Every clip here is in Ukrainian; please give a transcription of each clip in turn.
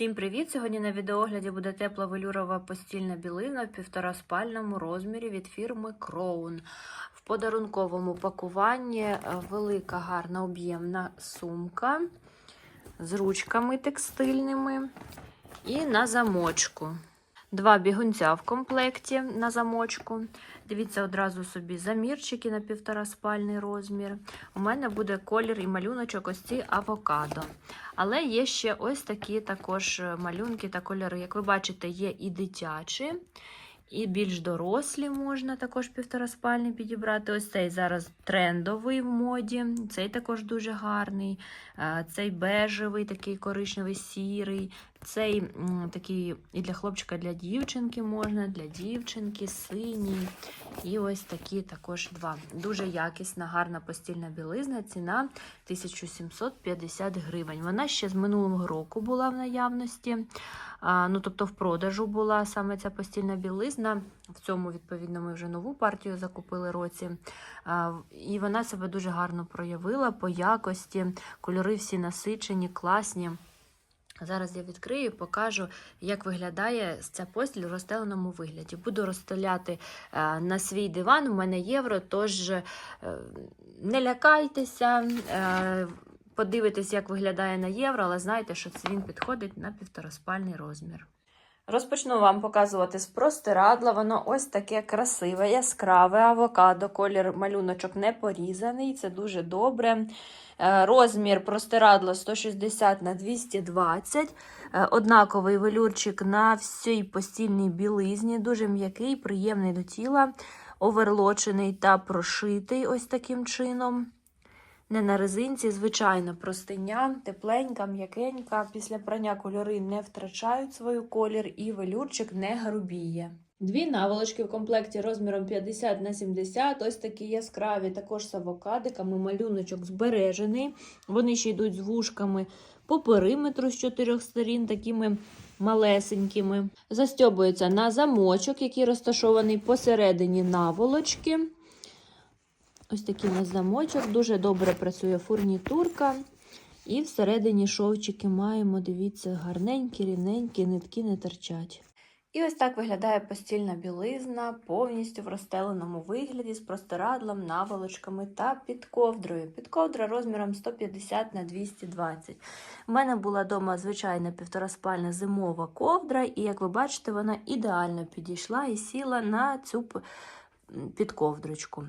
Всім привіт! Сьогодні на відеогляді буде тепла велюрова постільна білина в півтораспальному розмірі від фірми Crown. В подарунковому пакуванні е, велика, гарна об'ємна сумка з ручками текстильними і на замочку. Два бігунця в комплекті на замочку. Дивіться одразу собі замірчики на півтораспальний розмір. У мене буде колір і малюночок ось ці авокадо. Але є ще ось такі також малюнки та кольори. Як ви бачите, є і дитячі, і більш дорослі можна також півтораспальні підібрати. Ось цей зараз трендовий в моді. Цей також дуже гарний. Е, Цей бежевий, такий коричневий, сірий. Цей такий і для хлопчика, і для дівчинки можна, для дівчинки, синій. І ось такі також два. Дуже якісна, гарна постільна білизна. Ціна 1750 гривень. Вона ще з минулого року була в наявності. Ну, тобто в продажу була саме ця постільна білизна. В цьому, відповідно, ми вже нову партію закупили році. І вона себе дуже гарно проявила по якості. Кольори всі насичені, класні. Зараз я відкрию і покажу, як виглядає ця постіль в розстеленому вигляді. Буду розстеляти е, на свій диван. У мене євро, тож е, не лякайтеся, е, подивитесь, як виглядає на євро, але знайте, що він підходить на півтораспальний розмір. Розпочну вам показувати з простирадла. Воно ось таке красиве, яскраве авокадо. Колір малюночок не порізаний, це дуже добре. Е, Розмір простирадла 160 на 220. Е, Однаковий велюрчик на всій постільній білизні, дуже м'який, приємний до тіла, оверлочений та прошитий ось таким чином. Не на резинці, звичайно, простиня, тепленька, м'якенька. Після прання кольори не втрачають свою колір і велюрчик не грубіє. Дві наволочки в комплекті розміром 50 на 70, ось такі яскраві, також з авокадиками, малюночок збережений. Вони ще йдуть з вушками по периметру з чотирьох сторін, такими малесенькими. Застьобується на замочок, який розташований посередині наволочки. Ось такий у нас замочок. Дуже добре працює фурнітурка. І всередині шовчики маємо, дивіться, гарненькі, рівненькі, нитки не торчать. І ось так виглядає постільна білизна повністю в розстеленому вигляді з простирадлом, наволочками та під ковдрою. Під ковдра розміром 150 на 220. У мене була вдома звичайна півтораспальна зимова ковдра, і, як ви бачите, вона ідеально підійшла і сіла на цю під ковдрочку.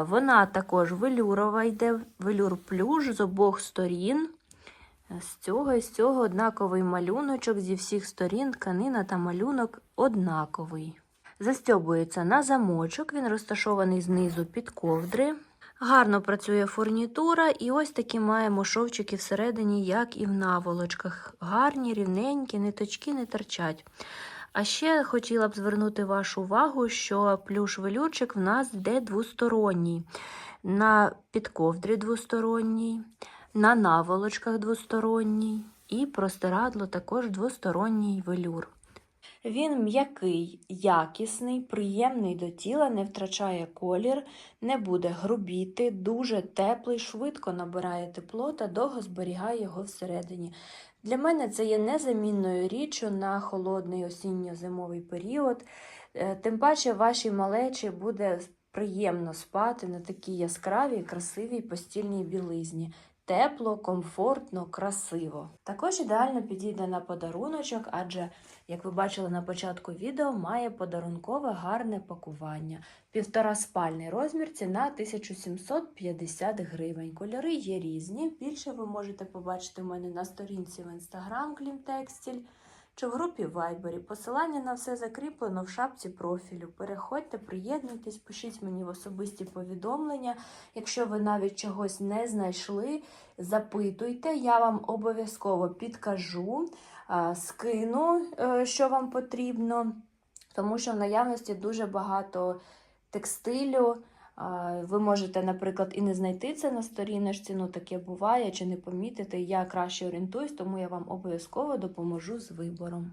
Вона також велюрова йде, велюр плюш з обох сторін. З цього і з цього однаковий малюночок зі всіх сторін, тканина та малюнок однаковий. Застьобується на замочок, він розташований знизу під ковдри. Гарно працює фурнітура, і ось такі маємо шовчики всередині, як і в наволочках. Гарні, рівненькі, ниточки не торчать. А ще хотіла б звернути вашу увагу, що плюш-велюрчик в нас йде двосторонній. На підковдрі двосторонній, на наволочках двосторонній і простирадло також двосторонній велюр. Він м'який, якісний, приємний до тіла, не втрачає колір, не буде грубіти, дуже теплий, швидко набирає тепло та довго зберігає його всередині. Для мене це є незамінною річчю на холодний осінньо-зимовий період. Е, Тим паче вашій малечі буде приємно спати на такій яскравій, красивій постільній білизні. Тепло, комфортно, красиво. Також ідеально підійде на подаруночок, адже, як ви бачили на початку відео, має подарункове гарне пакування. Півтора спальний розмір, ціна 1750 гривень. Кольори є різні. Більше ви можете побачити в мене на сторінці в інстаграм Клімтекстіль чи в групі Viber. Посилання на все закріплено в шапці профілю. Переходьте, приєднуйтесь, пишіть мені в особисті повідомлення. Якщо ви навіть чогось не знайшли, запитуйте, я вам обов'язково підкажу, скину, е, що вам потрібно, тому що в наявності дуже багато текстилю. Ви можете, наприклад, і не знайти це на сторіночці, ну таке буває, чи не помітити. Я краще орієнтуюсь, тому я вам обов'язково допоможу з вибором.